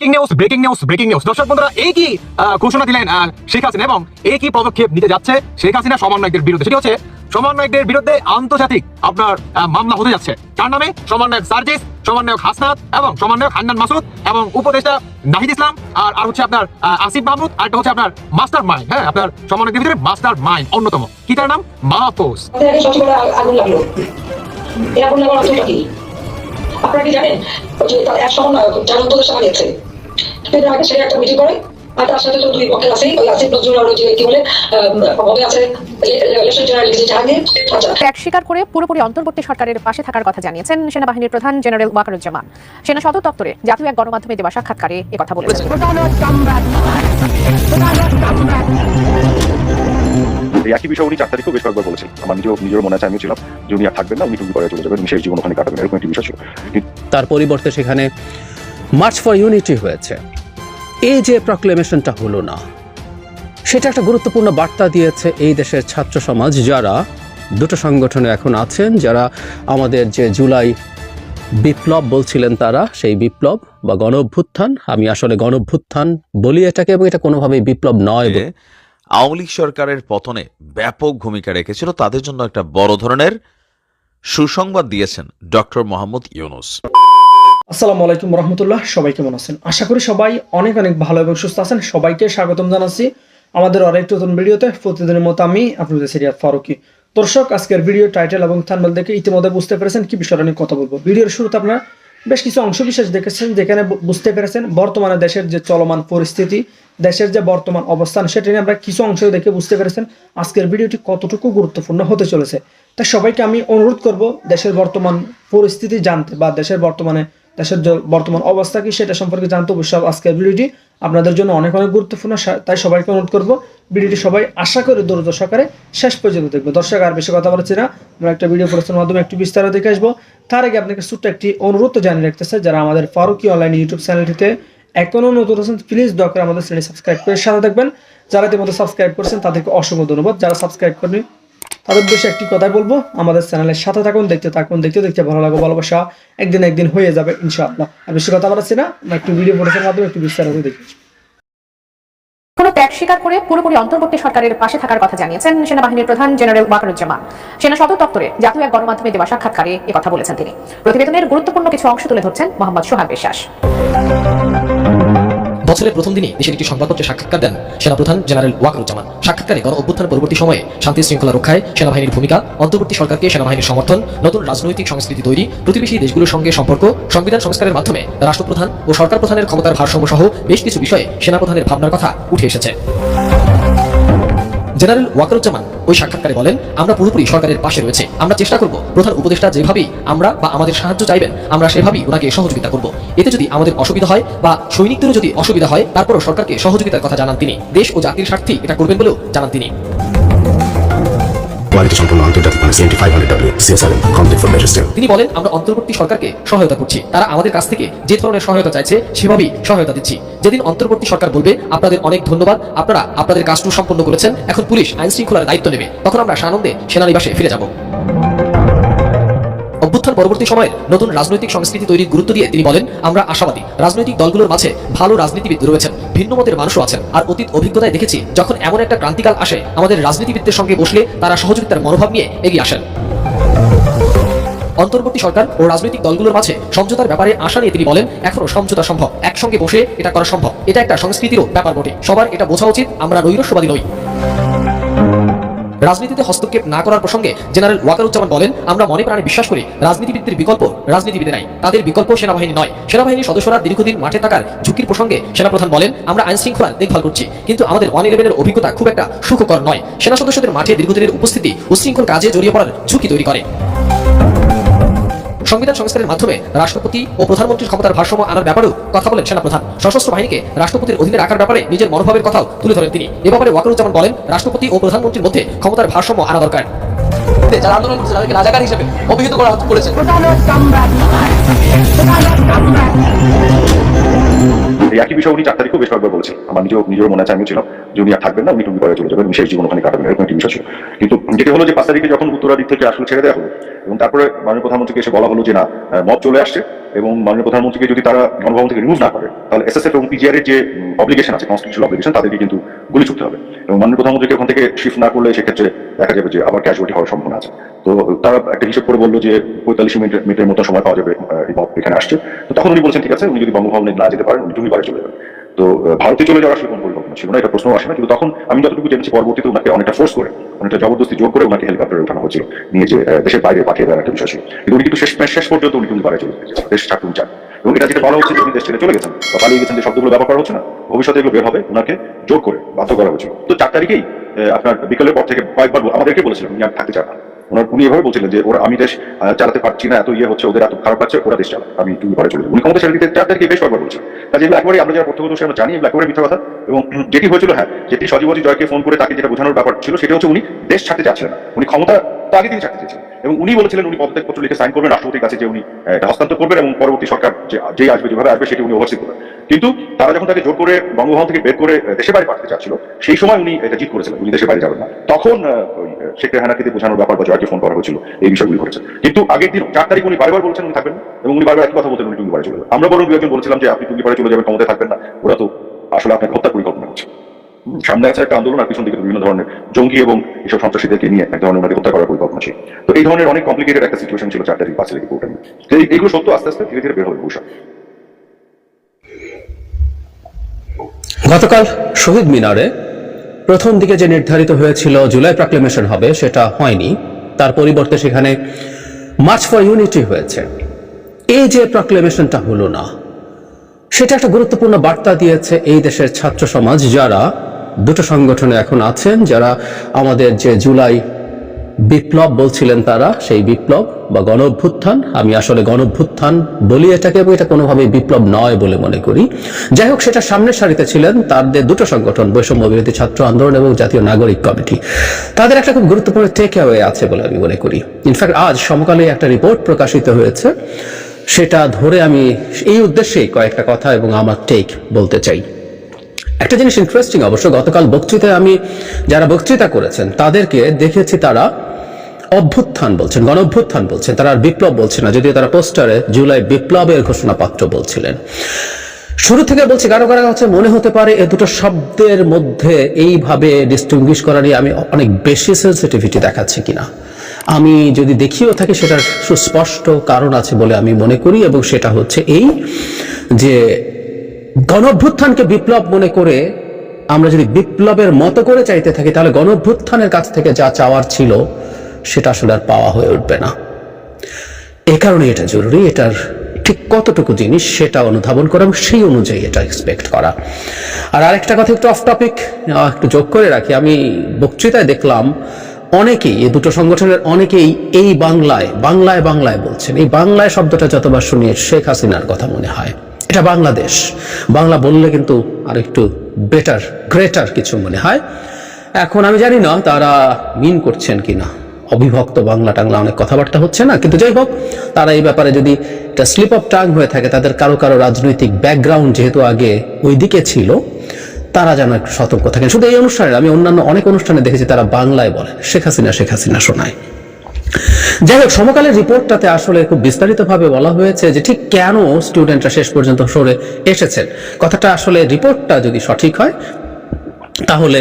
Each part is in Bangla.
Breaking news breaking news breaking news দর্শক বন্ধুরা, এই কি ঘোষণা দিলেন শেখ হাসিনা এবং এই কি পদক্ষেপ নিতে যাচ্ছে শেখ হাসিনা সমন্বয়কদের বিরুদ্ধে? সেটি হচ্ছে সমন্বয়কদের বিরুদ্ধে আন্তর্জাতিক আপনার মামলা হতে যাচ্ছে। তার নামে সমন্বয়ক সার্জিস, সমন্বয়ক হাসনাত এবং সমন্বয়ক হান্নান মাসুদ এবং উপদেষ্টা নাহিদ ইসলাম আর আর হচ্ছে আপনার আসিফ মাহমুদ আর হচ্ছে আপনার মাস্টার মাইন্ড হ্যাঁ আপনার সমন্বয়কদের ভিতরে মাস্টার মাইন্ড অন্যতম। কি তার নাম? মাহফুজ। আপনারা কি জানেন এক সমন্বয়ক যার উপদেশটা বানিয়েছে কিন্তু আগে সে একটা মিটিং করে আর তার সাথে তো দুই পক্ষে আছে ওই আসিফ নজরুল আর যে কি বলে হবে আছে আচ্ছা। ত্যাগ স্বীকার করে পুরোপুরি অন্তর্বর্তী সরকারের পাশে থাকার কথা জানিয়েছেন সেনাবাহিনীর প্রধান জেনারেল ওয়াকারুজ্জামান। সেনা সদর দপ্তরে জাতীয় এক গণমাধ্যমে দেওয়া সাক্ষাৎকারে একথা বলেছেন। এই একই বিষয় উনি চার তারিখেও বেশ কয়েকবার বলেছেন। আমার নিজেও নিজের মনে আছে আমিও ছিলাম যে উনি আর থাকবেন না উনি টুকি করে চলে যাবেন উনি শেষ জীবন ওখানে কাটাবেন এরকম একটি বিষয় ছিল। তার পরিবর্তে সেখানে মার্চ ফর ইউনিটি হয়েছে। এই যে প্রক্লেমেশনটা হলো না সেটা একটা গুরুত্বপূর্ণ বার্তা দিয়েছে এই দেশের ছাত্র সমাজ যারা দুটো সংগঠনে এখন আছেন যারা আমাদের যে জুলাই বিপ্লব বলছিলেন তারা সেই বিপ্লব বা গণ অভ্যুত্থান আমি আসলে গণ অভ্যুত্থান বলি এটাকে এবং এটা কোনোভাবেই বিপ্লব নয় আওয়ামী লীগ সরকারের পতনে ব্যাপক ভূমিকা রেখেছিল তাদের জন্য একটা বড় ধরনের সুসংবাদ দিয়েছেন ডক্টর মোহাম্মদ ইউনুস। আসসালামু আলাইকুম রহমতুল্লাহ, সবাই কেমন আছেন? আশা করি সবাই অনেক অনেক ভালো এবং সুস্থ আছেন। সবাইকে স্বাগতম জানাচ্ছি আমাদের আরেকটি নতুন ভিডিওতে। প্রতিদিনের মতো আমি আপনাদের সিরিয়াত ফারুকি। দর্শক, আজকের ভিডিও টাইটেল এবং থানবেল দেখে ইতিমধ্যে বুঝতে পেরেছেন কি বিষয়টা নিয়ে কথা বলব। ভিডিওর শুরুতে আপনারা বেশ কিছু অংশ বিশেষ দেখেছেন, যেখানে বুঝতে পেরেছেন বর্তমানে দেশের যে চলমান পরিস্থিতি, দেশের যে বর্তমান অবস্থান, সেটা নিয়ে আমরা কিছু অংশ দেখে বুঝতে পেরেছেন আজকের ভিডিওটি কতটুকু গুরুত্বপূর্ণ হতে চলেছে। তাই সবাইকে আমি অনুরোধ করব দেশের বর্তমান পরিস্থিতি জানতে বা দেশের বর্তমানে দেশের বর্তমান অবস্থা কি সেটা সম্পর্কে জানতে অবশ্যই আজকের ভিডিওটি আপনাদের জন্য অনেক অনেক গুরুত্বপূর্ণ। তাই সবাইকে অনুরোধ করব, ভিডিওটি সবাই আশা করে দূরত শেষ পর্যন্ত দেখবে। দর্শক, আর বেশি কথা বলছি না। আমরা একটা ভিডিও প্রশ্নের মাধ্যমে একটু বিস্তারিত দেখে আসব। তার আগে আপনাকে ছোট্ট একটি অনুরোধ জানিয়ে রাখতেছে, যারা আমাদের ফারুকি অনলাইন ইউটিউব চ্যানেলটিতে এখনও নতুন আছেন প্লিজ দয়া করে আমাদের চ্যানেল সাবস্ক্রাইব করে সাথে দেখবেন যারা ইতিমধ্যে সাবস্ক্রাইব করছেন, তাদেরকে অসংখ্য ধন্যবাদ। যারা সাবস্ক্রাইব করেনি তাদের উদ্দেশ্যে একটি কথাই বলব। আমাদের চ্যানেলের সাথে থাকুন, দেখতে থাকুন, দেখতে দেখতে ভালো লাগো ভালোবাসা একদিন একদিন হয়ে যাবে, ইনশাআল্লাহ। আর বেশি কথা বলাচ্ছি না একটু ভিডিও প্রশ্নের মাধ্যমে একটু বিস্তারিত দেখি। ত্যাগ স্বীকার করে পুরোপুরি অন্তর্বর্তী সরকারের পাশে থাকার কথা জানিয়েছেন সেনাবাহিনীর প্রধান জেনারেল ওয়াকারুজ্জামান। সেনা সদর দপ্তরে জাতীয় এক গণমাধ্যমে দেওয়া সাক্ষাৎকারে একথা বলেছেন তিনি। প্রতিবেদনের গুরুত্বপূর্ণ কিছু অংশ তুলে ধরছেন মোহাম্মদ সোহাগ বিশ্বাস। বছরের প্রথম দিনে দেশের একটি সংবাদপত্রে সাক্ষাৎকার দেন সেনাপ্রধান জেনারেল ওয়াকরুজ্জামান। সাক্ষাৎকারে গণ অভ্যুত্থান পরবর্তী সময়ে শান্তি শৃঙ্খলা রক্ষায় সেনাবাহিনীর ভূমিকা, অন্তর্বর্তী সরকারকে সেনাবাহিনীর সমর্থন, নতুন রাজনৈতিক সংস্কৃতি তৈরি, প্রতিবেশী দেশগুলোর সঙ্গে সম্পর্ক, সংবিধান সংস্কারের মাধ্যমে রাষ্ট্রপ্রধান ও সরকার প্রধানের ক্ষমতার ভারসাম্য সহ বেশ কিছু বিষয়ে সেনাপ্রধানের ভাবনার কথা উঠে এসেছে। জেনারেল ওয়াকারুজ্জামান ওই সাক্ষাৎকারে বলেন, আমরা পুরোপুরি সরকারের পাশে রয়েছে। আমরা চেষ্টা করব, প্রধান উপদেষ্টা যেভাবেই আমরা বা আমাদের সাহায্য চাইবেন, আমরা সেভাবেই ওনাকে সহযোগিতা করব। এতে যদি আমাদের অসুবিধা হয় বা সৈনিকদেরও যদি অসুবিধা হয়, তারপরও সরকারকে সহযোগিতার কথা জানান তিনি। দেশ ও জাতির স্বার্থেই এটা করবেন বলেও জানান তিনি। কোয়ালিটি সম্পন্ন আন্তর্জাতিক CNT five hundred complete for তিনি বলেন, আমরা অন্তর্বর্তী সরকারকে সহায়তা করছি। তারা আমাদের কাছ থেকে যে ধরনের সহায়তা চাইছে, সেভাবেই সহায়তা দিচ্ছি। যেদিন অন্তর্বর্তী সরকার বলবে, আপনাদের অনেক ধন্যবাদ, আপনারা আপনাদের কাজটু সম্পন্ন করেছেন, এখন পুলিশ আইন শৃঙ্খলার দায়িত্ব নেবে। তখন আমরা সানন্দে সেনানিবাসে ফিরে যাব। অভ্যুত্থান পরবর্তী সময়ের নতুন রাজনৈতিক সংস্কৃতি তৈরির গুরুত্ব দিয়ে তিনি বলেন, আমরা আশাবাদী। রাজনৈতিক দলগুলোর মাঝে ভালো রাজনীতিবিদ রয়েছেন, ভিন্ন মতের মানুষও আছেন। আর অতীত অভিজ্ঞতায় দেখেছি, যখন এমন একটা ক্রান্তিকাল আসে, আমাদের রাজনীতিবিদদের সঙ্গে বসলে তারা সহযোগিতার মনোভাব নিয়ে এগিয়ে আসেন। অন্তর্বর্তী সরকার ও রাজনৈতিক দলগুলোর মাঝে সমঝোতার ব্যাপারে আশা নিয়ে তিনি বলেন, এখনও সমঝোতা সম্ভব। একসঙ্গে বসে এটা করা সম্ভব। এটা একটা সংস্কৃতিরও ব্যাপার বটে। সবার এটা বোঝা উচিত, আমরা নৈরস্যবাদী নই। রাজনীতিতে হস্তক্ষেপ না করার প্রসঙ্গে জেনারেল ওয়াকারুজ্জামান বলেন, আমরা মনে প্রাণে বিশ্বাস করি রাজনীতিবিদদের বিকল্প রাজনীতিবিদে নাই। তাদের বিকল্প সেনাবাহিনী নয়। সেনাবাহিনীর সদস্যরা দীর্ঘদিন মাঠে থাকার ঝুঁকির প্রসঙ্গে সেনাপ্রধান বলেন, আমরা আইন শৃঙ্খলা দেখভাল করছি। কিন্তু আমাদের ওয়ান ইলেভেনের অভিজ্ঞতা খুব একটা সুখকর নয়। সেনা সদস্যদের মাঠে দীর্ঘদিনের উপস্থিতি উশৃঙ্খল কাজে জড়িয়ে পড়ার ঝুঁকি তৈরি করে। সংবিধান সংস্কারের মাধ্যমে রাষ্ট্রপতি ও প্রধানমন্ত্রীর ক্ষমতার ভারসাম্য আনার ব্যাপারেও কথা বলেন সেনাপ্রধান। সশস্ত্র বাহিনীকে রাষ্ট্রপতির অধীনে রাখার ব্যাপারে নিজের মনোভাবের কথাও তুলে ধরেন তিনি। এ ব্যাপারে ওয়াকারুজ্জামান বলেন, রাষ্ট্রপতি ও প্রধানমন্ত্রীর মধ্যে ক্ষমতার ভারসাম্য আনা দরকার। যারা আন্দোলন করছে, তাদেরকে রাজাকার হিসেবে অভিহিত করা করেছে এই একই বিষয় উনি চার তারিখেও বেশ কয়েকবার বলেছেন। আমার নিজেও নিজের মনে আছে, আমিও ছিলাম যে উনি আর থাকবেন না, উনি টুকি করে চলে যাবেন, উনি শেষ জীবন ওখানে কাটাবেন, এরকম একটি বিষয় ছিল। কিন্তু যেটি হলো যে পাঁচ তারিখে যখন উত্তরাদিক থেকে আসলে ছেড়ে দেওয়া হলো, এবং তারপরে মাননীয় প্রধানমন্ত্রীকে এসে বলা হলো যে না মব চলে আসছে, এবং মাননীয় প্রধানমন্ত্রীকে যদি তারা গণভবন থেকে রিমুভ না করে, তাহলে এসএসএফ এবং পিজিআর এর যে অব্লিগেশন আছে কনস্টিটিউশনাল অব্লিগেশন তাদেরকে কিন্তু গুলি ছুটতে হবে। এবং মাননীয় প্রধানমন্ত্রীকে ওখান থেকে শিফট না করলে সেক্ষেত্রে দেখা যাবে যে আবার ক্যাজুয়ালিটি হওয়ার সম্ভাবনা আছে। তো তারা একটা হিসেব করে বলল যে পঁয়তাল্লিশ মিনিট, মিনিটের মতো সময় পাওয়া যাবে এখানে আসছে। তো তখন উনি বলছেন, ঠিক আছে, উনি যদি বঙ্গভবনে না যেতে পারেন, উনি টুঙ্গিপাড়ে চলে যাবেন। তো ভারতে চলে যাওয়ার কোনো পরিকল্পনা ছিল না, এটা প্রশ্ন আসে না। কিন্তু তখন আমি যতটুকু জেনেছি, পরবর্তীতে ওনাকে অনেকটা ফোর্স করে, অনেকটা জবরদস্তি জোর করে ওনাকে হেলিকপ্টারে ওঠানো হয়েছিল, নিয়ে যে দেশের বাইরে পাঠিয়ে দেওয়ার একটা বিষয় ছিল। কিন্তু উনি কিন্তু শেষ শেষ পর্যন্ত উনি টুঙ্গিপাড়ে চলে গেছেন দেশ ছাড়তে চান। এবং এটা যেটা বলা হচ্ছে যে উনি দেশ ছেড়ে চলে গেছেন, বা পালিয়ে গেছেন যে শব্দগুলো ব্যবহার করা হচ্ছে না, ভবিষ্যতে এগুলো বের হবে ওনাকে জোর করে বাধ্য করা হয়েছিল। তো চার তারিখেই আপনার বিকেলের পর থেকে কয়েকবার আমাদেরকে বলেছিলেন, উনি আর থাকতে চান না। ওনার উনি এভাবে বলছিলেন যে, ওরা আমি দেশ চালাতে পারছি না, এত ইয়ে হচ্ছে, ওদের এত খারাপ লাগছে, ওরা দেশ আমি তুমি ঘরে চলে যাব। উনি ক্ষমতা ছেড়ে দিতে তারিখে বেশ কয়েকবার কাজে আমরা যারা প্রত্যক্ষ আমরা জানি এগুলো মিথ্যা কথা। এবং যেটি হয়েছিল হ্যাঁ যেটি সজীবতী জয়কে ফোন করে তাকে যেটা বোঝানোর ব্যাপার ছিল, সেটা হচ্ছে উনি দেশ ছাড়তে চাচ্ছিলেন উনি ক্ষমতা আগে তিনি ছাড়তে চেয়েছিলেন। এবং উনি বলেছিলেন, উনি পদত্যাগপত্র লিখে সাইন করবেন, রাষ্ট্রপতির কাছে যে উনি হস্তান্তর করবেন এবং পরবর্তী সরকার যে আসবে, যেভাবে আসবে, সেটি উনি ওভারসি করবেন। কিন্তু তারা যখন তাকে জোর করে বঙ্গভবন থেকে বের করে দেশের বাইরে পাঠাতে চাচ্ছিল সেই সময় উনি এটা জিত করেছিলেন উনি দেশের বাইরে যাবেন না। তখন শেখ রেহানাকে বোঝানোর ব্যাপার বা জয়কে ফোন করা হয়েছিল এই বিষয়গুলি ঘটেছে। কিন্তু আগের দিন চার তারিখ উনি বারবার বলছেন উনি থাকবেন এবং উনি বারবার একই কথা বলতেন উনি টুঙ্গি বাড়ি চলে আমরা বরং দু একজন বলছিলাম যে আপনি টুঙ্গি বাড়ি চলে যাবেন ক্ষমতায় থাকবেন না। ওরা তো আসলে আপনাকে হত্যা পরিকল্পনা হুম, সামনে আছে একটা আন্দোলন আর পিছন দিকে বিভিন্ন ধরনের জঙ্গি এবং এসব সন্ত্রাসীদেরকে নিয়ে এক ধরনের ওনাকে হত্যা করার পরিকল্পনা ছিল। তো এই ধরনের অনেক কমপ্লিকেটেড একটা সিচুয়েশন ছিল চার তারিখ পাঁচ তারিখ এই- এইগুলো সত্য আস্তে আস্তে ধীরে ধীরে বের হবে ভবিষ্যৎ গতকাল শহীদ মিনারে প্রথম দিকে যে নির্ধারিত হয়েছিল জুলাই প্রক্লেমেশন হবে, সেটা হয়নি। তার পরিবর্তে সেখানে মার্চ ফর ইউনিটি হয়েছে। এই যে প্রক্লেমেশনটা হলো না, সেটা একটা গুরুত্বপূর্ণ বার্তা দিয়েছে এই দেশের ছাত্র সমাজ, যারা দুটো সংগঠনে এখন আছেন, যারা আমাদের যে জুলাই বিপ্লব বলছিলেন তারা, সেই বিপ্লব বা গণ অভ্যুত্থান আমি আসলে গণ অভ্যুত্থান বলি এটাকে এবং এটা কোনোভাবেই বিপ্লব নয় বলে মনে করি। যাই হোক, সেটা সামনের সারিতে ছিলেন তাদের দুটো সংগঠন, বৈষম্য বিরোধী ছাত্র আন্দোলন এবং জাতীয় নাগরিক কমিটি। তাদের একটা খুব গুরুত্বপূর্ণ টেক অ্যাওয়ে আছে বলে আমি মনে করি। ইনফ্যাক্ট আজ সমকালে একটা রিপোর্ট প্রকাশিত হয়েছে। সেটা ধরে আমি এই উদ্দেশ্যেই কয়েকটা কথা এবং আমার টেক বলতে চাই। একটা জিনিস ইন্টারেস্টিং অবশ্য, গতকাল বক্তৃতায় আমি যারা বক্তৃতা করেছেন, তাদেরকে দেখেছি তারা অভ্যুত্থান বলছেন গণ অভ্যুত্থান বলছেন, তারা আর বিপ্লব বলছে না, যদিও তারা পোস্টারে জুলাই বিপ্লবের ঘোষণাপত্র বলছিলেন। শুরু থেকে বলছি, কারও কারও কাছে মনে হতে পারে এ দুটো শব্দের মধ্যে এইভাবে ডিস্টিংগুইশ করা নিয়ে আমি অনেক বেশি সেন্সিটিভিটি দেখাচ্ছি কিনা। আমি যদি দেখিও থাকি, সেটার সুস্পষ্ট কারণ আছে বলে আমি মনে করি, এবং সেটা হচ্ছে এই যে গণঅভ্যুত্থানকে বিপ্লব মনে করে আমরা যদি বিপ্লবের মতো করে চাইতে থাকি, তাহলে গণভ্যুত্থানের কাছ থেকে যা চাওয়ার ছিল, সেটা আসলে আর পাওয়া হয়ে উঠবে না। এ কারণে এটা জরুরি, এটার ঠিক কতটুকু জিনিস সেটা অনুধাবন করা এবং সেই অনুযায়ী এটা এক্সপেক্ট করা। আর আরেকটা কথা একটু অফ টপিক একটু যোগ করে রাখি। আমি বক্তৃতায় দেখলাম অনেকেই, এই দুটো সংগঠনের অনেকেই এই বাংলায় বাংলায় বাংলায় বলছেন। এই বাংলায় শব্দটা যতবার শুনি শেখ হাসিনার কথা মনে হয়। এটা বাংলাদেশ। বাংলা বললে কিন্তু আর একটু বেটার গ্রেটার কিছু মনে হয়। এখন আমি জানি না তারা মিন করছেন কিনা। অবিভক্ত বাংলা টাংলা অনেক কথাবার্তা হচ্ছে না। কিন্তু যাই হোক, তারা এই ব্যাপারে যদি এটা স্লিপ অফ টাং হয়ে থাকে, তাদের কারও কারও রাজনৈতিক ব্যাকগ্রাউন্ড যেহেতু আগে ওইদিকে ছিল, তারা যেন একটু সতর্ক থাকেন। শুধু এই অনুষ্ঠানে আমি অন্যান্য অনেক অনুষ্ঠানে দেখেছি তারা বাংলায় বলেন। শেখ হাসিনা শেখ হাসিনা শোনায়। যাই হোক, সমকালের রিপোর্টটাতে আসলে খুব বিস্তারিতভাবে বলা হয়েছে যে ঠিক কেন স্টুডেন্টরা শেষ পর্যন্ত সরে এসেছেন। কথাটা আসলে রিপোর্টটা যদি সঠিক হয়, তাহলে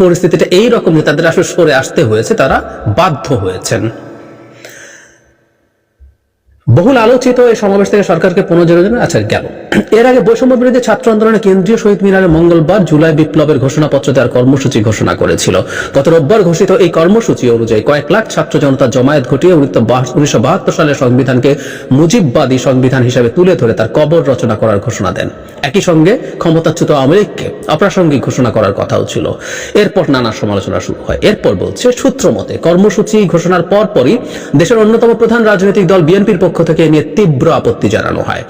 পরিস্থিতিটা এই রকম যে তাদের আসলে সরে আসতে হয়েছে, তারা বাধ্য হয়েছেন। বহুল আলোচিত এই সমাবেশ থেকে সরকারকে পুনর্জোগাযোগ আচ্ছা গেল। এর আগে বৈষম্য বিরোধী ছাত্র আন্দোলনের কেন্দ্রীয় শহীদ মিনারে মঙ্গলবার জুলাই বিপ্লবের ঘোষণাপত্র দেওয়ার কর্মসূচি ঘোষণা করেছিল। গত রোববার ঘোষিত এই কর্মসূচি অনুযায়ী কয়েক লাখ ছাত্র জনতা জমায়েত ঘটিয়ে উনিশশো বাহাত্তর সালের সংবিধানকে মুজিববাদী সংবিধান হিসেবে তুলে ধরে তার কবর রচনা করার ঘোষণা দেন। একই সঙ্গে ক্ষমতাচ্যুত আওয়ামী অপ্রাসঙ্গিক ঘোষণা করার কথাও ছিল। এরপর নানা সমালোচনা শুরু হয়। এরপর বলছে, সূত্র মতে কর্মসূচি ঘোষণার পরপরই দেশের অন্যতম প্রধান রাজনৈতিক দল বিএনপির পক্ষ থেকে নিয়ে তীব্র আপত্তি জানানো হয়।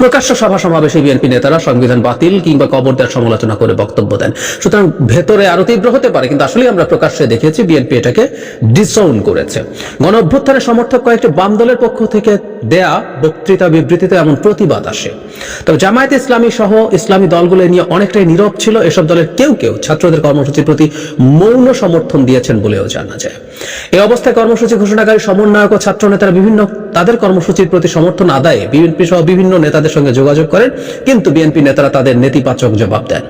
প্রকাশ্য সভা সমাবেশে বিএনপি নেতারা সংবিধান বাতিল কিংবা কবর দেওয়ার সমালোচনা করে বক্তব্য দেন। সুতরাং ভেতরে আরও তীব্র হতে পারে, কিন্তু আসলে আমরা প্রকাশ্যে দেখেছি বিএনপি এটাকে ডিসওন করেছে। গণ অভ্যুত্থানের সমর্থক কয়েকটি বাম দলের পক্ষ থেকে দেয়া বক্তৃতা বিবৃতিতে এমন প্রতিবাদ আসে। তবে জামায়াত ইসলামী সহ ইসলামী দলগুলো নিয়ে অনেকটাই নীরব ছিল। এসব দলের কেউ কেউ ছাত্রদের কর্মসূচির প্রতি মৌন সমর্থন দিয়েছেন বলেও জানা যায়। এই অবস্থায় কর্মসূচি ঘোষণাকারী সমন্বয়ক ও ছাত্র নেতারা বিভিন্ন তাদের কর্মসূচির প্রতি সমর্থন আদায়ে বিএনপি সহ বিভিন্ন নেতাদের সঙ্গে যোগাযোগ করেন, কিন্তু বিএনপি নেতারা তাদের নেতিবাচক জবাব দেন।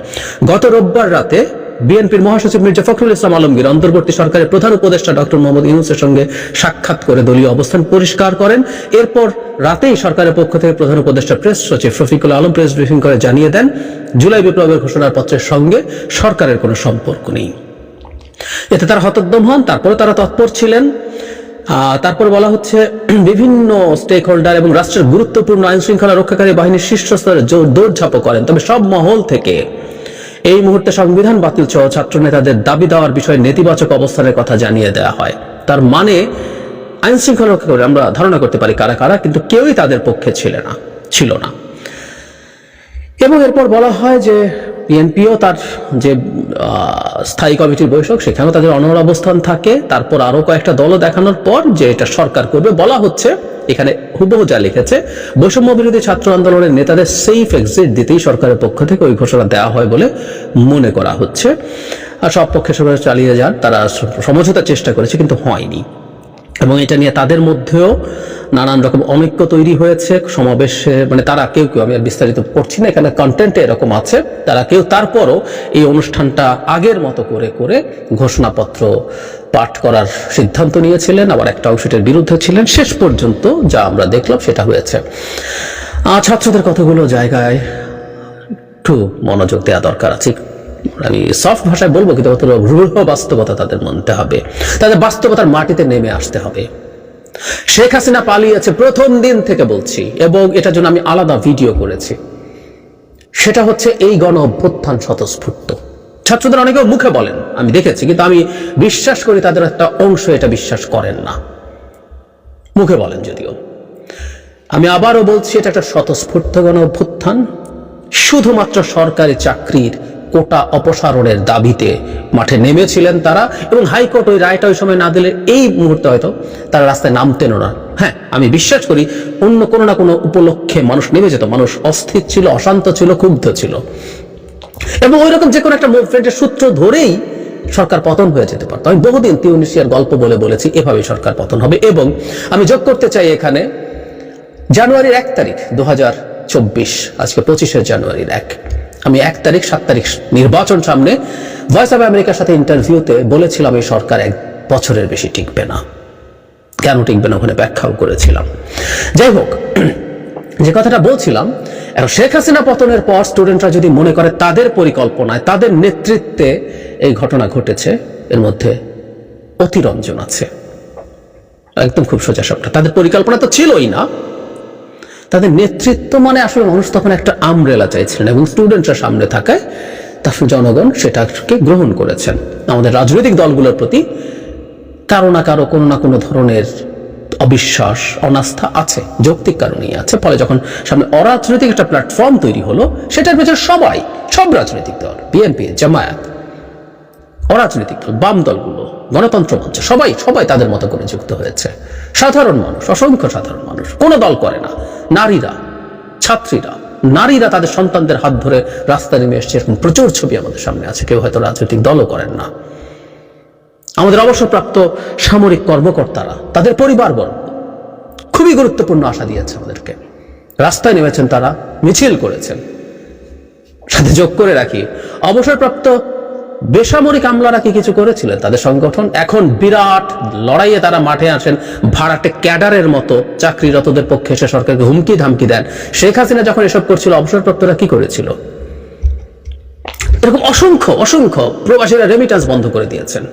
গত রোববার রাতে বিএনপির মহাসচিব মির্জা ফখরুল ইসলাম আলমগীর অন্তর্বর্তী সরকারের প্রধান উপদেষ্টা ডক্টর মোহাম্মদ ইউনুসের সঙ্গে সাক্ষাৎ করে দলীয় অবস্থান পরিষ্কার করেন। এরপর রাতেই সরকারের পক্ষ থেকে প্রধান উপদেষ্টা প্রেস সচিব রফিকুল আলম প্রেস ব্রিফিং করে জানিয়ে দেন, জুলাই বিপ্লবের ঘোষণার পত্রের সঙ্গে সরকারের কোনো সম্পর্ক নেই। এতে তারা হতোদ্যম হন, তারপরে তারা তৎপর ছিলেন। তারপর বলা হচ্ছে, বিভিন্ন স্টেক হোল্ডার এবং রাষ্ট্রের গুরুত্বপূর্ণ আইন শৃঙ্খলা রক্ষাকারী বাহিনীর শীর্ষস্তরে জোর দৌড়ঝাঁপও করেন। তবে সব মহল থেকে এই মুহূর্তে সংবিধান বাতিল সহ ছাত্র নেতাদের দাবি দেওয়ার বিষয়ে নেতিবাচক অবস্থানের কথা জানিয়ে দেওয়া হয়। তার মানে আইন শৃঙ্খলা রক্ষা করে আমরা ধারণা করতে পারি কারা কারা, কিন্তু কেউই তাদের পক্ষে ছিল না ছিল না। এবং এরপর বলা হয় যে বিএনপিও তার যে স্থায়ী কমিটির বৈঠক, সেখানেও তাদের অনড় অবস্থান থাকে। তারপর আরও কয়েকটা দলও দেখানোর পর যে এটা সরকার করবে, বলা হচ্ছে, এখানে হুবহু যা লিখেছে, বৈষম্য বিরোধী ছাত্র আন্দোলনের নেতাদের সেফ এক্সিট দিতেই সরকারের পক্ষ থেকে ওই ঘোষণা দেওয়া হয় বলে মনে করা হচ্ছে। আর সব পক্ষে সবাই চালিয়ে যান, তারা সমঝোতার চেষ্টা করেছে, কিন্তু হয়নি। এবং এটা নিয়ে তাদের মধ্যেও নানান রকম অনৈক্য তৈরি হয়েছে, সমাবেশে মানে তারা কেউ কেউ, আমি আর বিস্তারিত করছি না, এখানে কন্টেন্টে এরকম আছে, তারা কেউ তারপরও এই অনুষ্ঠানটা আগের মতো করে করে ঘোষণাপত্র পাঠ করার সিদ্ধান্ত নিয়েছিলেন, আবার একটা অংশ এটার বিরুদ্ধে ছিলেন, শেষ পর্যন্ত যা আমরা দেখলাম সেটা হয়েছে। ছাত্রদের কতগুলো জায়গায় একটু মনোযোগ দেওয়া দরকার আছে আমি সফট ভাষায় বলব, কিন্তু অত রূঢ় বাস্তবতা তাদের মানতে হবে। তাদের বাস্তবতার মাটিতে নেমে আসতে হবে। শেখ হাসিনা পালিয়েছে প্রথম দিন থেকে বলছি, এবং এটার জন্য আমি আলাদা ভিডিও করেছি। সেটা হচ্ছে এই গণ অভ্যুত্থান স্বতঃস্ফূর্ত। ছাত্রদের অনেকেও মুখে বলেন, আমি দেখেছি, কিন্তু আমি বিশ্বাস করি তাদের একটা অংশ এটা বিশ্বাস করেন না। মুখে বলেন যদিও। আমি আবারও বলছি, এটা একটা স্বতঃস্ফূর্ত গণ অভ্যুত্থান। শুধুমাত্র সরকারি চাকরির কোটা অপসারণের দাবিতে মাঠে নেমেছিলেন তারা এবং হাইকোর্ট ওই রায়টা ওই সময় না দিলে এই মুহূর্তে হয়তো তারা রাস্তায় নামতেনও না। হ্যাঁ আমি বিশ্বাস করি অন্য কোনো না কোনো উপলক্ষে মানুষ নেমে যেত। মানুষ অস্থির ছিল, অশান্ত ছিল, ক্ষুব্ধ ছিল। এবং ওই রকম যে কোনো একটা মুভমেন্টের সূত্র ধরেই সরকার পতন হয়ে যেতে পারতো। আমি বহুদিন তিউনিশিয়ার গল্প বলে বলেছি এভাবে সরকার পতন হবে। এবং আমি যোগ করতে চাই এখানে জানুয়ারির এক তারিখ দু হাজার চব্বিশ, আজকে পঁচিশে জানুয়ারির এক। আমি এক তারিখ, সাত তারিখ নির্বাচন সামনে ভয়েস অফ আমেরিকার সাথে ইন্টারভিউতে বলেছিলাম, এই সরকার এক বছরের বেশি টিকবে না। কেন টিকবে না ওখানে ব্যাখ্যাও করেছিলাম। যাই হোক, যে কথাটা বলছিলাম এখন শেখ হাসিনা পতনের পর স্টুডেন্টরা যদি মনে করে তাদের পরিকল্পনায়, তাদের নেতৃত্বে এই ঘটনা ঘটেছে, এর মধ্যে অতিরঞ্জন আছে। একদম খুব সোজা সবটা তাদের পরিকল্পনা তো ছিলই না তাদের নেতৃত্ব মানে আসলে মানুষ তখন একটা আমরেলা চাইছিলেন এবং স্টুডেন্টরা সামনে থাকায় তার জনগণ সেটাকে গ্রহণ করেছেন। আমাদের রাজনৈতিক দলগুলোর প্রতি কারও না কারও কোনো না কোনো ধরনের অবিশ্বাস, অনাস্থা আছে, যৌক্তিক কারণেই আছে। ফলে যখন সামনে অরাজনৈতিক একটা প্ল্যাটফর্ম তৈরি হলো, সেটার পেছনে সবাই, সব রাজনৈতিক দল বিএনপি জামায়াত, অরাজনৈতিক দল, বাম দলগুলো, গণতন্ত্র মঞ্চ, সবাই সবাই তাদের মতো করে যুক্ত হয়েছে। সাধারণ মানুষ, অসংখ্য সাধারণ মানুষ, কোনো দল করে না। নারীরা, ছাত্রীরা, নারীরা তাদের সন্তানদের হাত ধরে রাস্তা নেমে এসছে, এরকম প্রচুর ছবি আমাদের সামনে আছে, কেউ হয়তো রাজনৈতিক দলও করেন না। আমাদের অবসরপ্রাপ্ত সামরিক কর্মকর্তারা, তাদের পরিবারবর্গ, খুবই গুরুত্বপূর্ণ আশা দিয়েছে আমাদেরকে। রাস্তায় নেমেছেন তারা, মিছিল করেছেন। সাথে যোগ করে রাখি, অবসরপ্রাপ্ত বেসামরিক আমলারা কি কিছু করেছিলেন তাদের সংগঠন। এখন বিরাট লড়াইয়ে তারা মাঠে আসেন ভাড়াটে ক্যাডারের মতো চাকরিরতদের পক্ষে এসে সরকারকে হুমকি ধামকি দেন। শেখ হাসিনা যখন এসব করছিল, অবসরপ্রাপ্তরা কি করেছিল? এরকম অসংখ্য অসংখ্য প্রবাসীরা রেমিটান্স বন্ধ করে দিয়েছেন।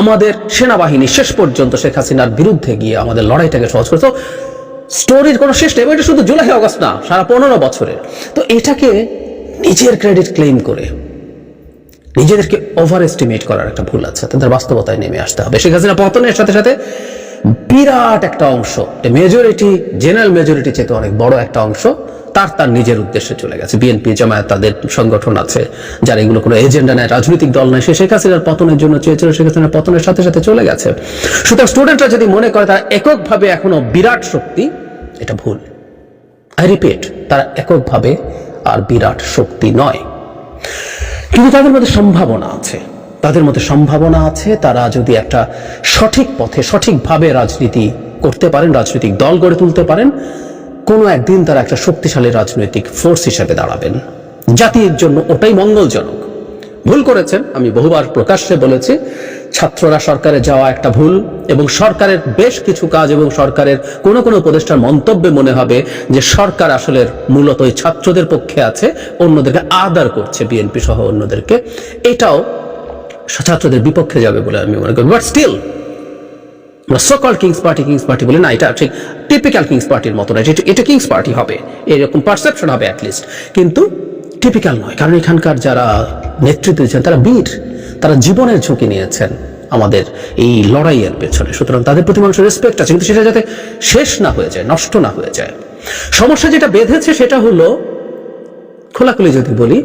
আমাদের সেনাবাহিনী শেষ পর্যন্ত শেখ হাসিনার বিরুদ্ধে গিয়ে আমাদের লড়াইটাকে সহজ করে স্টোরির কোনো শেষ নেই। এটা শুধু জুলাই অগস্ট না, সারা পনেরো বছরের। তো এটাকে নিজের ক্রেডিট ক্লেম করে নিজেদেরকে ওভার এস্টিমেট করার একটা ভুল আছে, তাদের বাস্তবতায় নেমে আসতে হবে। শেখ হাসিনা পতনের সাথে সাথে বিরাট একটা অংশ মেজরিটি জেনারেল মেজরিটি চেয়ে অনেক বড় একটা অংশ, তার তার নিজের উদ্দেশ্যে চলে গেছে। বিএনপি জামায়াত তাদের সংগঠন আছে, যারা এগুলো কোনো এজেন্ডা নেয় রাজনৈতিক দল নয় সে শেখ হাসিনার পতনের জন্য চেয়েছিল, শেখ হাসিনার পতনের সাথে সাথে চলে গেছে। সুতরাং স্টুডেন্টরা যদি মনে করে তারা এককভাবে এখনও বিরাট শক্তি, এটা ভুল। আই রিপিট তারা এককভাবে আর বিরাট শক্তি নয়। কিন্তু তাদের মধ্যে সম্ভাবনা আছে। তাদের মধ্যে সম্ভাবনা আছে, তারা যদি একটা সঠিক পথে, সঠিকভাবে রাজনীতি করতে পারেন, রাজনৈতিক দল গড়ে তুলতে পারেন, কোনো একদিন তারা একটা শক্তিশালী রাজনৈতিক ফোর্স হিসেবে দাঁড়াবেন। জাতির জন্য ওটাই মঙ্গলজনক। ভুল করেছেন, আমি বহুবার প্রকাশ্যে বলেছি ছাত্ররা সরকারে যাওয়া একটা ভুল এবং সরকারের বেশ কিছু কাজ এবং সরকারের কোনো কোনো উপদেষ্টার মন্তব্যে মনে হবে যে সরকার আসলে মূলত ওই ছাত্রদের পক্ষে আছে, অন্যদেরকে আদার করছে বিএনপি সহ অন্যদেরকে। এটাও ছাত্রদের বিপক্ষে যাবে বলে আমি মনে করি। বাট স্টিল সকল কিংস পার্টি কিংস পার্টি বলে না, এটা ঠিক টিপিক্যাল কিংস পার্টির মতো না এটা কিংস পার্টি হবে, এরকম পারসেপশন হবে অ্যাটলিস্ট কিন্তু টিপিক্যাল নয়, কারণ এখানকার যারা নেতৃত্ব দিচ্ছেন, তারা বীর। তারা জীবনের ঝুঁকি নিয়েছেন আমাদের এই লড়াইয়ের পেছনে। সুতরাং তাদের প্রতি মানুষের রেসপেক্ট আছে কিন্তু সেটা যাতে শেষ না হয়ে যায় নষ্ট না হয়ে যায়। সমস্যা যেটা বেঁধেছে সেটা হলো খোলাখুলি যদি বলি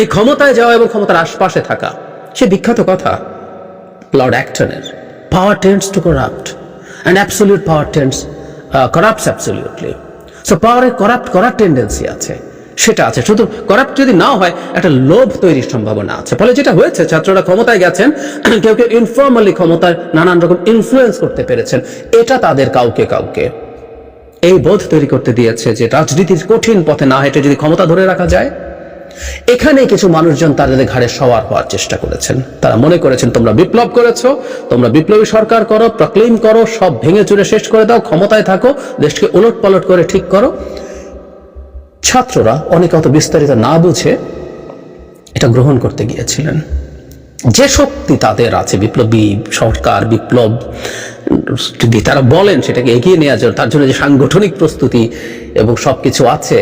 এই ক্ষমতায় যাওয়া এবং ক্ষমতার আশপাশে থাকা সে বিখ্যাত কথা Lord অ্যাক্টনের power tends to corrupt and absolute power uh, corrupts absolutely. So পাওয়ারে করাপ্ট করার টেন্ডেন্সি আছে। সেটা আছে। শুধু করাপ্ট যদি না হয়, একটা লোভ তৈরির সম্ভাবনা আছে। ফলে যেটা হয়েছে, ছাত্ররা ক্ষমতায় গেছেন, কেউ কেউ ইনফর্মালি ক্ষমতায় নানান রকম ইনফ্লুয়েন্স করতে পেরেছেন। এটা তাদের কাউকে কাউকে। এই বোধ তৈরি করতে দিয়েছে যে রাজনীতির কঠিন পথে না হেঁটে যদি ক্ষমতা ধরে রাখা যায়, এখানে কিছু মানুষজন তাদের ঘাড়ে সওয়ার হওয়ার চেষ্টা করেছেন। তারা মনে করেছেন, তোমরা বিপ্লব করেছ, তোমরা বিপ্লবী সরকার করো প্রক্লেম করো, সব ভেঙে চুরে শেষ করে দাও, ক্ষমতায় থাকো, দেশকে উলট পালট করে ঠিক করো। ছাত্ররা অনেকে অত বিস্তারিত না বুঝে এটা গ্রহণ করতে গিয়েছিলেন। যে শক্তি তাদের আছে, বিপ্লবী সরকার, বিপ্লব, যদি তারা বলেন সেটাকে এগিয়ে নেওয়ার জন্য তার জন্য যে সাংগঠনিক প্রস্তুতি এবং সবকিছু আছে,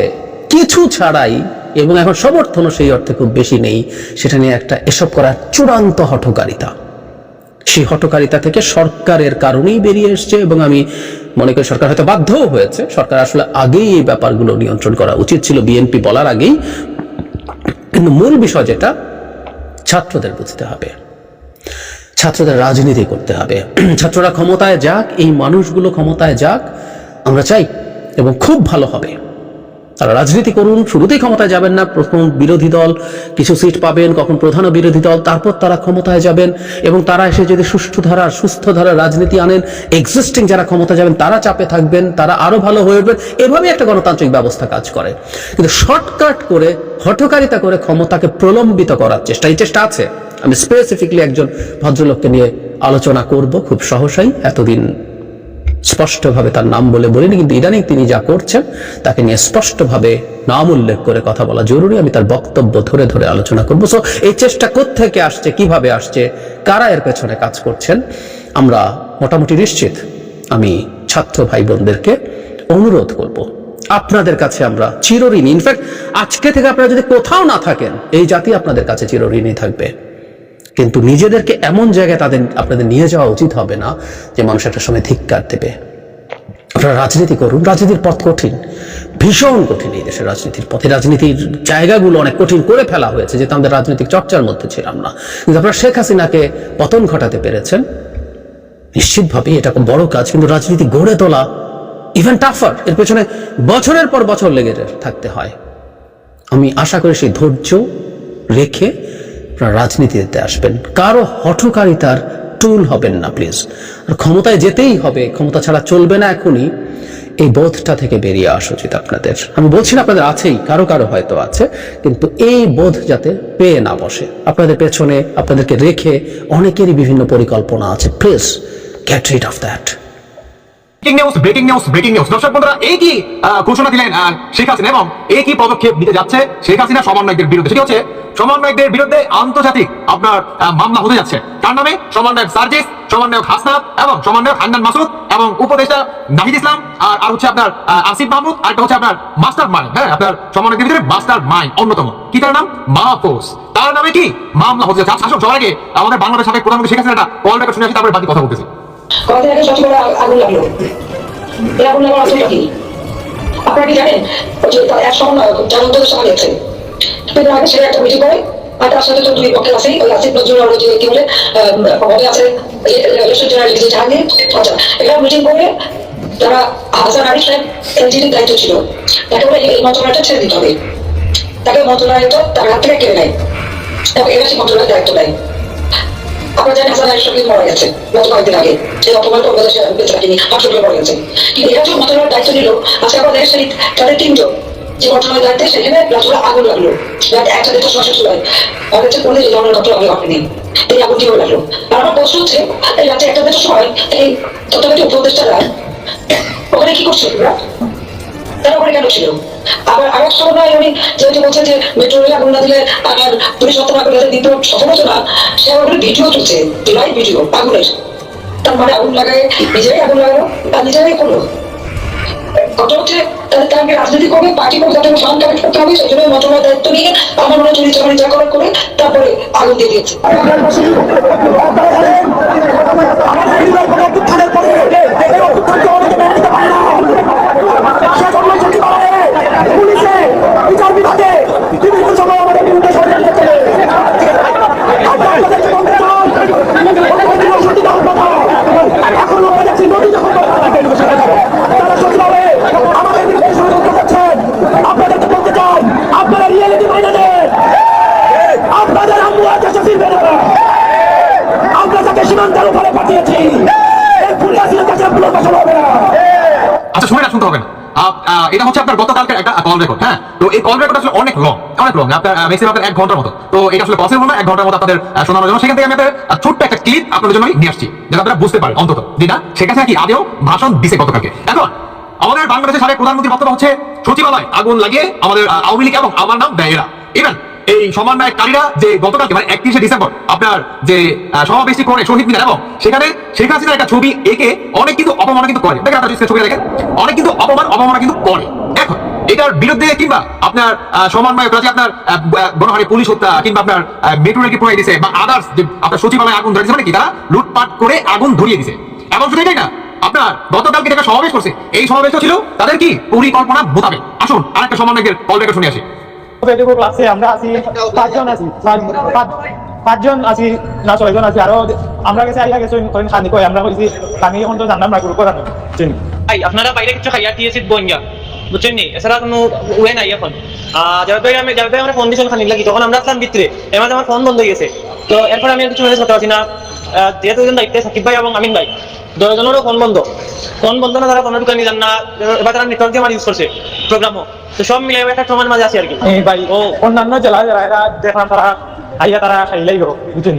কিছু ছাড়াই এবং এখন সমর্থনও সেই অর্থে খুব বেশি নেই, সেটা নিয়ে একটা এসব করার চূড়ান্ত হঠকারিতা। সেই হটকারিতা থেকে সরকারের কারণেই বেরিয়ে এসছে এবং আমি মনে করি সরকার হয়তো বাধ্য হয়েছে। সরকার আসলে আগেই এই ব্যাপারগুলো নিয়ন্ত্রণ করা উচিত ছিল বিএনপি বলার আগেই। কিন্তু মূল বিষয় যেটা, ছাত্রদের বুঝতে হবে। ছাত্রদের রাজনীতি করতে হবে। ছাত্ররা ক্ষমতায় যাক, এই মানুষগুলো ক্ষমতায় যাক, আমরা চাই এবং খুব ভালো হবে। তারা রাজনীতি করুন, শুরুতেই ক্ষমতায় যাবেন না, প্রথম বিরোধী দল, কিছু সিট পাবেন, কখন প্রধান বিরোধী দল, তারপর তারা ক্ষমতায় যাবেন, এবং তারা এসে যদি সুষ্ঠু ধারার, সুস্থ ধারার রাজনীতি আনেন এক্সিস্টিং যারা ক্ষমতা যাবেন, তারা চাপে থাকবেন, তারা আরও ভালো হয়ে উঠবেন এভাবে একটা গণতান্ত্রিক ব্যবস্থা কাজ করে। কিন্তু শর্টকাট করে, হঠকারিতা করে ক্ষমতাকে প্রলম্বিত করার চেষ্টা, এই চেষ্টা আছে। আমি স্পেসিফিকলি একজন ভদ্রলোককে নিয়ে আলোচনা করব, খুব সহসাই, এতদিন স্পষ্টভাবে তার নাম বলে বলিনি, কিন্তু ইদানিং তিনি যা করছেন, তাকে নিয়ে স্পষ্টভাবে নাম উল্লেখ করে কথা বলা জরুরি। আমি তার বক্তব্য ধরে ধরে আলোচনা করব। সো এই চেষ্টা থেকে আসছে, কীভাবে আসছে, কারা এর পেছনে কাজ করছেন, আমরা মোটামুটি নিশ্চিত। আমি ছাত্র ভাই বোনদেরকে অনুরোধ করব। আপনাদের কাছে আমরা চিরঋণী। ইনফ্যাক্ট আজকে থেকে আপনারা যদি কোথাও না থাকেন, এই জাতি আপনাদের কাছে চিরঋণী থাকবে। কিন্তু নিজেদেরকে এমন জায়গায় তাদের, আপনাদের নিয়ে যাওয়া উচিত হবে না যে মানুষ একটা সময় ধিক্কার দেবে। আপনারা রাজনীতি করুন, রাজনীতির পথ কঠিন, ভীষণ কঠিন এই দেশের রাজনীতির পথে। রাজনীতির জায়গাগুলো অনেক কঠিন করে ফেলা হয়েছে যেটা আমাদের রাজনৈতিক চর্চার মধ্যে ছিলাম না। কিন্তু আপনারা শেখ হাসিনাকে পতন ঘটাতে পেরেছেন। নিশ্চিতভাবেই এটা বড় কাজ, কিন্তু রাজনীতি গড়ে তোলা ইভেন টাফার এর পেছনে বছরের পর বছর লেগে থাকতে হয়। আমি আশা করি সেই ধৈর্য রেখে আপনারা রাজনীতিতে আসবেন। কারও হঠকারিতার টুল হবেন না প্লিজ আর ক্ষমতায় যেতেই হবে, ক্ষমতা ছাড়া চলবে না এখনই। এই বোধটা থেকে বেরিয়ে আসা উচিত আপনাদের। আমি বলছি না আপনাদের আছেই, কারও কারও হয়তো আছে, কিন্তু এই বোধ যাতে পেয়ে না বসে, আপনাদের পেছনে, আপনাদেরকে রেখে অনেকেরই বিভিন্ন পরিকল্পনা আছে। Please get rid of that breaking news breaking news breaking news দর্শক বন্ধুরা, এই কি ঘোষণা দিলেন শেখ হাসিনা এবং এই কি পদক্ষেপ নিতে যাচ্ছে শেখ হাসিনা সমন্বয়কদের বিরুদ্ধে? সেটি হচ্ছে, সমন্বয়কদের বিরুদ্ধে আন্তর্জাতিক আপনার মামলা হতে যাচ্ছে। তার নামে সমন্বয়ক সার্জিস, সমন্বয়ক হাসনাত এবং সমন্বয়ক হান্নান মাসুদ এবং উপদেষ্টা নাহিদ ইসলাম আর আর হচ্ছে আপনার আসিফ মাহমুদ আর হচ্ছে আপনার মাস্টার মাইন্ড হ্যাঁ আপনার সমন্বয়কদের ভিতরে মাস্টার মাইন্ড অন্যতম। কি তার নাম? মাহফুজ। তার নামে কি মামলা হতে যাচ্ছে? সবার আগে আমাদের বাংলাদেশ সাবেক প্রধানমন্ত্রী শেখ হাসিনা একটা কল রেকর্ড শুনে আসি, তারপরে বাকি কথা বলতেছি। কদিন আগে সচিবের আগুন লাগল। এই আগুন লাগার আসলটা কি? আপনারা কি জানেন? যে এক সমন্বয়ক যার সভা গেছে কিন্তু আগে সে একটা মিটিং করে, আর তার সাথে তো দুই পক্ষের আছেই। ওই আসিফ নজরুল ওই যে কি বলে হবে আছে ইলেকশন জেনারেল যে জাহাঙ্গীর। আচ্ছা এরা মিটিং করে যারা হাসান আরিফ সাহেব এনজিটির দায়িত্ব ছিল। তাকে বলে, এই মন্ত্রণালয়টা ছেড়ে দিতে হবে। তাকে মন্ত্রণালয়টা তার হাত থেকে কেড়ে নেয়। এবং এরা সেই মন্ত্রণালয়ের দায়িত্ব নেয়। আপনারা জানেন হাসান আলী মারা গেছে কয়েকদিন আগে। সেই অপমান করবে সে বেঁচে থাকেনি হাসপাতালে গেছে। কিন্তু এরা আজকে আমরা তাদের তিনজন, যে মন্ত্রণালয়ের দায়িত্বে সেখানে রাজুরা আগুন লাগল? রাত একটা দেড়টা সময় শেষ হয় আমার কাছে কোনো এই আগুন কীভাবে লাগল? আর আমার এই রাতে একটা দেড়টার সময় এই তথাকথিত উপদেষ্টারা, ওখানে কি করছে ওরা মানে তাকে রাজনীতি করবে পার্টি করবে কালেক্ট করতে হবে সেই জন্য মন্ত্রণালয়ের দায়িত্ব নিয়ে আমার মনে চুরি চাকরি যা করার করে তারপরে আগুন দিয়ে দিয়েছে রিয়েলিটি মাইনে নেন আপনাদের আম্মু আজ এসে ফিরবে না আমরা উপরে পাঠিয়েছি। আচ্ছা শুনে না। শুনতে এটা হচ্ছে আপনার একটা কল রেকর্ড হ্যাঁ? তো এই কল রেকর্ড আসলে অনেক লং অনেক লং আপনার ম্যাক্সিমাম আপনার এক ঘণ্টার মতো। তো এটা আসলে পসিবল না এক ঘণ্টার মতো আপনাদের শোনানোর জন্য। সেখান থেকে আমি আপনাদের আহ, ছোট্ট একটা ক্লিপ আপনাদের নিয়ে আসছি যেটা আপনারা বুঝতে পারেন অন্তত। যেটা সেখানে কি? আদেও ভাষণ দিছে গতকালকে। এখন আমাদের বাংলাদেশের সাবেক প্রধানমন্ত্রী বক্তব্য হচ্ছে সচিবালয় আগুন লাগিয়ে আমাদের আওয়ামী লীগ এবং আমার নাম দেয় ইভেন এই সমন্বয়কারীরা যে গতকালকে মানে একত্রিশে ডিসেম্বর আপনার যে সমাবেশটি করে শহীদ মিনার এবং সেখানে শেখ হাসিনার একটা ছবি একে অনেক কিন্তু অপমান কিন্তু করে। দেখেন আপনার ছবি দেখেন অনেক কিন্তু অপমান অপমাননা কিন্তু করে। এখন এটার বিরুদ্ধে কিংবা আপনার আহ, সমন্বয়করা যে আপনার গণহারে পুলিশ হত্যা কিংবা আপনার মেট্রো রেলকে পুরাই দিছে বা আদার্স যে আপনার সচিবালয়ে আগুন ধরে দিছে মানে কি তারা লুটপাট করে আগুন ধরিয়ে দিছে। এমন শুধু এটাই না আপনার গতকালকে একটা সমাবেশ করছে এই সমাবেশটা ছিল তাদের কি পরিকল্পনা মোতাবেক। আসুন আরেকটা সমন্বয়কের কল রেকর্ড শুনে আসি। এটুকু ক্লাসে আমরা আছি, পাঁচজন আছি, পাঁচ- পাঁচ- পাঁচজন আছি, না, ছয়জন আছি, আরও আমরা গেছে, আইয়া গেছে খানি কই, আমরা কইছি, আমি এখন তো জানলাম না গ্রুপ করানো চিনি ভাই, আপনারা বাইরে কিছু খাইয়া দিয়েছি বইঙ্গা বুঝছেন নি এছাড়া কোনো ওয়ে নাই এখন। যারা তো আমি যারা তো আমার ফোন দিয়েছেন খানি লাগি, তখন আমরা আসলাম ভিতরে এর মাঝে আমার ফোন বন্ধ হয়ে গেছে। তো এরপর আমি কিছু ম্যানেজ করতে পারছি না। যেহেতু দায়িত্বে সাকিব ভাই এবং আমিন ভাই দুজনেরও কোন বন্ধ কোন বন্ধ না তারা কোনো দোকানে যান না এবার তারা নেটওয়ার্ক দিয়ে ইউজ করছে প্রোগ্রামও তো সব মিলে একটা সমান মাঝে আছে আর কি। ভাই ও অন্যান্য জেলা এরা দেখলাম তারা আইয়া তারা খাইলাই গো বুঝছেন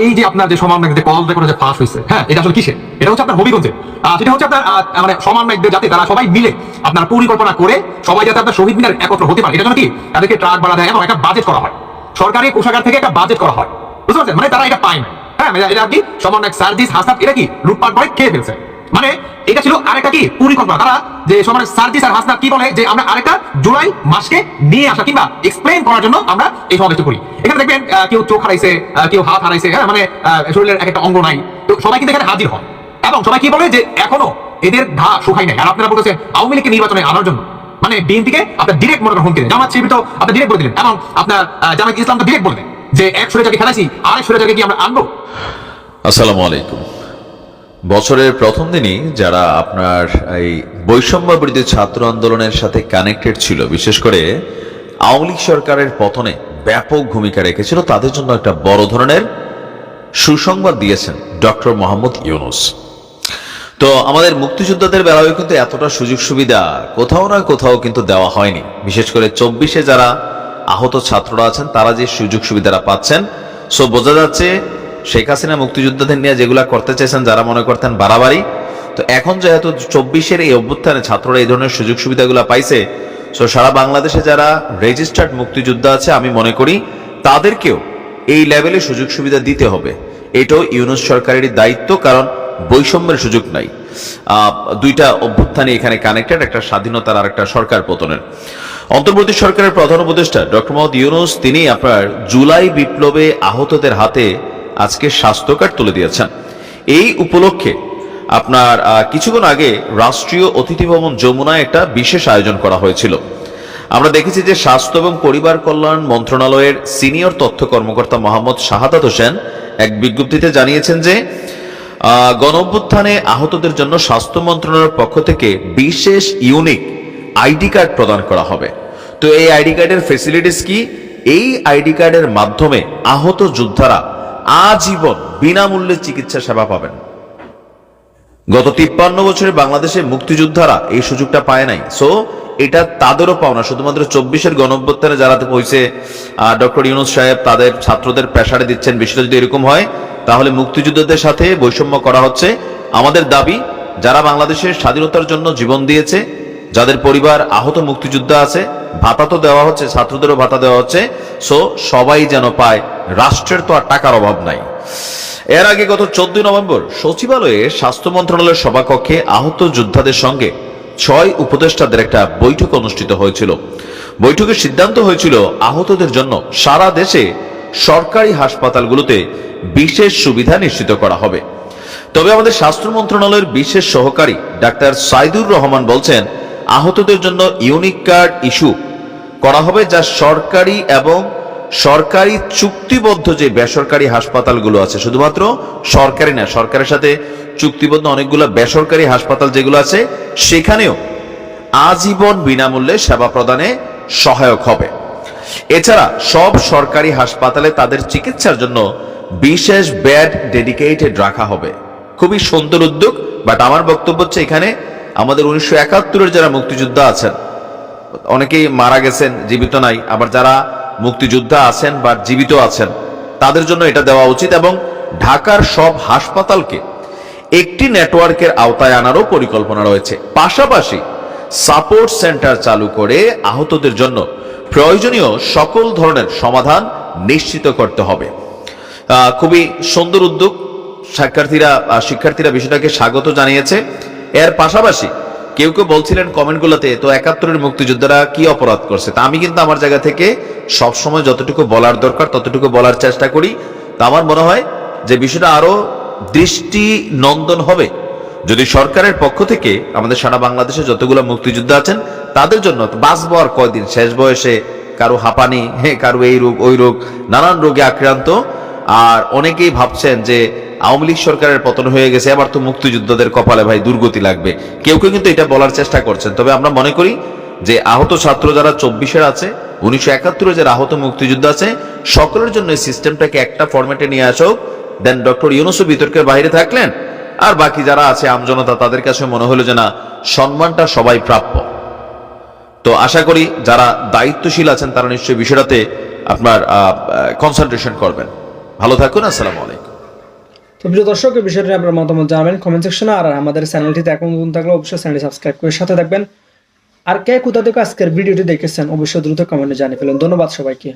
এই যে আপনার যে সমান যে কল রেকর্ড যে ফাঁস হয়েছে হ্যাঁ এটা আসলে কিসে এটা হচ্ছে আপনার হবিগঞ্জে সেটা হচ্ছে আপনার মানে সমান সমন্বয়কদের যাতে তারা সবাই মিলে আপনার পরিকল্পনা করে সবাই যাতে আপনার শহীদ মিনার একত্র হতে পারে। এটা জন্য কি? তাদেরকে ট্রাক ভাড়া দেয় এবং একটা বাজেট করা হয়। সরকারি কোষাগার থেকে একটা বাজেট করা হয়। বুঝতে পারছেন? মানে তারা এটা পায় না। হ্যাঁ মানে এটা কি সমান এক সার্ভিস হাসাব এটা কি? লুটপাট করে খেয়ে ফেলছে। মানে এটা ছিল আরেকটা কি? পরিকল্পনা। তারা যে সময় সার্জিস আর হাসনাত কি বলে? যে আমরা আরেকটা জুলাই মাসকে নিয়ে আসা কিংবা এক্সপ্লেইন করার জন্য আমরা এই সমাবেশটা করি। এখানে দেখবেন কেউ চোখ হারাইছে কেউ হাত হারাইছে হ্যাঁ মানে শরীরের এক একটা অঙ্গ নাই। তো সবাই কিন্তু এখানে হাজির হয় এবং সবাই কি বলে? যে এখনও এদের ঘা শুকাই নাই। আর আপনারা বলতেছেন, আওয়ামী লীগকে নির্বাচনে আনার জন্য। মানে বিএনপিকে আপনার ডিরেক্ট মনে হুমকি দেন। জামাত শিবির তো আপনি ডিরেক্ট বলে দিলেন। এবং আপনার জামাত ইসলাম তো ডিরেক্ট বলে দেন যে এক সুরে যাকে খেলাইছি, আরেক সুরে যাকে কি আমরা আনব? আসসালামু আলাইকুম। বছরের প্রথম দিনই যারা আপনার এই বৈষম্য বিরোধী ছাত্র আন্দোলনের সাথে কানেক্টেড ছিল, বিশেষ করে আওয়ামী সরকারের পতনে ব্যাপক ভূমিকা রেখেছিল, তাদের জন্য একটা বড় ধরনের সুসংবাদ দিয়েছেন ডক্টর মোহাম্মদ ইউনুস। তো আমাদের মুক্তিযোদ্ধাদের বেলায় কিন্তু এতটা সুযোগ সুবিধা কোথাও না কোথাও কিন্তু দেওয়া হয়নি। বিশেষ করে চব্বিশে যারা আহত ছাত্ররা আছেন, তারা যে সুযোগ সুবিধাটা পাচ্ছেন, সো বোঝা যাচ্ছে শেখ হাসিনা মুক্তিযোদ্ধাদের নিয়ে যেগুলা করতে চাইছেন, যারা মনে করতেন বাড়াবাড়ি। তো এখন যেহেতু চব্বিশের এই অভ্যুত্থানে ছাত্ররা এই ধরনের সুযোগ সুবিধাগুলো পাইছে সো সারা বাংলাদেশে যারা রেজিস্টার্ড মুক্তিযোদ্ধা আছে, আমি মনে করি তাদেরকেও এই লেভেলে সুযোগ সুবিধা দিতে হবে। এটাও ইউনুস সরকারেরই দায়িত্ব, কারণ বৈষম্যের সুযোগ নাই। দুইটা অভ্যুত্থানে এখানে কানেক্টেড একটা স্বাধীনতার আর একটা সরকার পতনের। অন্তর্বর্তী সরকারের প্রধান উপদেষ্টা ডক্টর মোহাম্মদ ইউনুস, তিনি আপনার জুলাই বিপ্লবে আহতদের হাতে আজকে স্বাস্থ্য কার্ড তুলে দিয়েছেন। এই উপলক্ষে আপনার কিছুক্ষণ আগে রাষ্ট্রীয় অতিথি ভবন যমুনায় একটা বিশেষ আয়োজন করা হয়েছিল। আমরা দেখেছি যে স্বাস্থ্য এবং পরিবার কল্যাণ মন্ত্রণালয়ের সিনিয়র তথ্য কর্মকর্তা মোহাম্মদ শাহাদাত হোসেন এক বিজ্ঞপ্তিতে জানিয়েছেন যে গণ আহতদের জন্য স্বাস্থ্য মন্ত্রণালয়ের পক্ষ থেকে বিশেষ ইউনিক আইডি কার্ড প্রদান করা হবে। তো এই আইডি কার্ডের ফেসিলিটিস কি? এই আইডি কার্ডের মাধ্যমে আহত যোদ্ধারা আজীবন বিনামূল্যে চিকিৎসা সেবা পাবেন। গত তিপ্পান্ন বছরে বাংলাদেশে মুক্তিযোদ্ধারা এই সুযোগটা পায় নাই। সো এটা তাদেরও পাওনা। শুধুমাত্র চব্বিশের গণঅভ্যুত্থানে যারা হয়েছে ডক্টর ইউনুস সাহেব তাদের ছাত্রদের প্রেসারে দিচ্ছেন। বিষয়টা যদি এরকম হয়, তাহলে মুক্তিযোদ্ধাদের সাথে বৈষম্য করা হচ্ছে। আমাদের দাবি, যারা বাংলাদেশের স্বাধীনতার জন্য জীবন দিয়েছে, যাদের পরিবার আহত মুক্তিযোদ্ধা আছে, ভাতা তো দেওয়া হচ্ছে, ছাত্রদেরও ভাতা দেওয়া হচ্ছে। সো সবাই যেন পায় রাষ্ট্রের তো আর টাকার অভাব নাই। এর আগে গত চোদ্দই নভেম্বর সচিবালয়ে স্বাস্থ্য মন্ত্রণালয়ের সভাকক্ষে আহত যোদ্ধাদের সঙ্গে ছয় উপদেষ্টাদের একটা বৈঠক অনুষ্ঠিত হয়েছিল। বৈঠকের সিদ্ধান্ত হয়েছিল আহতদের জন্য সারা দেশে সরকারি হাসপাতালগুলোতে বিশেষ সুবিধা নিশ্চিত করা হবে। তবে আমাদের স্বাস্থ্য মন্ত্রণালয়ের বিশেষ সহকারী ডাক্তার সাইদুর রহমান বলছেন, আহতদের জন্য ইউনিক কার্ড ইস্যু করা হবে যা সরকারি এবং সরকারি চুক্তিবদ্ধ যে বেসরকারি হাসপাতালগুলো আছে, শুধুমাত্র সরকারি না, সরকারের সাথে চুক্তিবদ্ধ অনেকগুলো বেসরকারি হাসপাতাল যেগুলো আছে, সেখানেও আজীবন বিনামূল্যে সেবা প্রদানে সহায়ক হবে। এছাড়া সব সরকারি হাসপাতালে তাদের চিকিৎসার জন্য বিশেষ বেড ডেডিকেটেড রাখা হবে। খুবই সুন্দর উদ্যোগ, বাট আমার বক্তব্য হচ্ছে এখানে আমাদের উনিশশো একাত্তরের যারা মুক্তিযোদ্ধা আছেন, অনেকেই মারা গেছেন, জীবিত নাই, আবার যারা মুক্তিযোদ্ধা আছেন বা জীবিত আছেন, তাদের জন্য এটা দেওয়া উচিত এবং ঢাকার সব হাসপাতালকে একটি নেটওয়ার্কের আওতায় আনারও পরিকল্পনা রয়েছে। পাশাপাশি সাপোর্ট সেন্টার চালু করে আহতদের জন্য প্রয়োজনীয় সকল ধরনের সমাধান নিশ্চিত করতে হবে। খুবই সুন্দর উদ্যোগ। শিক্ষার্থীরা শিক্ষার্থীরা বিষয়টাকে স্বাগত জানিয়েছে। এর পাশাপাশি কেউ কেউ বলছিলেন কমেন্টগুলোতে, তো একাত্তরের মুক্তিযোদ্ধারা কি অপরাধ করছে? তা আমি কিন্তু আমার জায়গা থেকে সব সময় যতটুকু বলার দরকার, ততটুকু বলার চেষ্টা করি। তা আমার মনে হয় যে বিষয়টা আরও দৃষ্টি নন্দন হবে। যদি সরকারের পক্ষ থেকে আমাদের সারা বাংলাদেশে যতগুলো মুক্তিযোদ্ধা আছেন, তাদের জন্য বাঁচবো আর কয়দিন? শেষ বয়সে কারও হাঁপানি হ্যাঁ কারও এই রোগ, ওই রোগ, নানান রোগে আক্রান্ত। আর অনেকেই ভাবছেন যে আওয়ামী লীগ সরকারের পতন হয়ে গেছে এবার তো মুক্তিযোদ্ধাদের কপালে ভাই দুর্গতি লাগবে। কেউ কেউ কিন্তু এটা বলার চেষ্টা করছেন। তবে আমরা মনে করি যে আহত ছাত্র যারা চব্বিশের আছে, উনিশশো একাত্তরে যারা আহত মুক্তিযুদ্ধ আছে, সকলের জন্য এই সিস্টেমটাকে একটা ফরম্যাটে নিয়ে আসা দেন ডক্টর ইউনুসু বিতর্কের বাইরে থাকলেন। আর বাকি যারা আছে আমজনতা তাদের কাছে মনে হলো যে না, সম্মানটা সবাই প্রাপ্য। তো আশা করি যারা দায়িত্বশীল আছেন, তারা নিশ্চয়ই বিষয়টাতে আপনার কনসেন্ট্রেশন করবেন। ভালো থাকুন, আসসালামু আলাইকুম। তো প্রিয় দর্শক এই বিষয়টি আপনার মতামত জানাবেন কমেন্ট সেকশনে আর আমাদের চ্যানেলটিতে এখন নতুন থাকলে অবশ্যই চ্যানেলটি সাবস্ক্রাইব করে সাথে থাকবেন। আর কে কোথা থেকে আজকের ভিডিওটি দেখেছেন, অবশ্যই দ্রুত কমেন্টে জানিয়ে ফেলেন। ধন্যবাদ সবাইকে।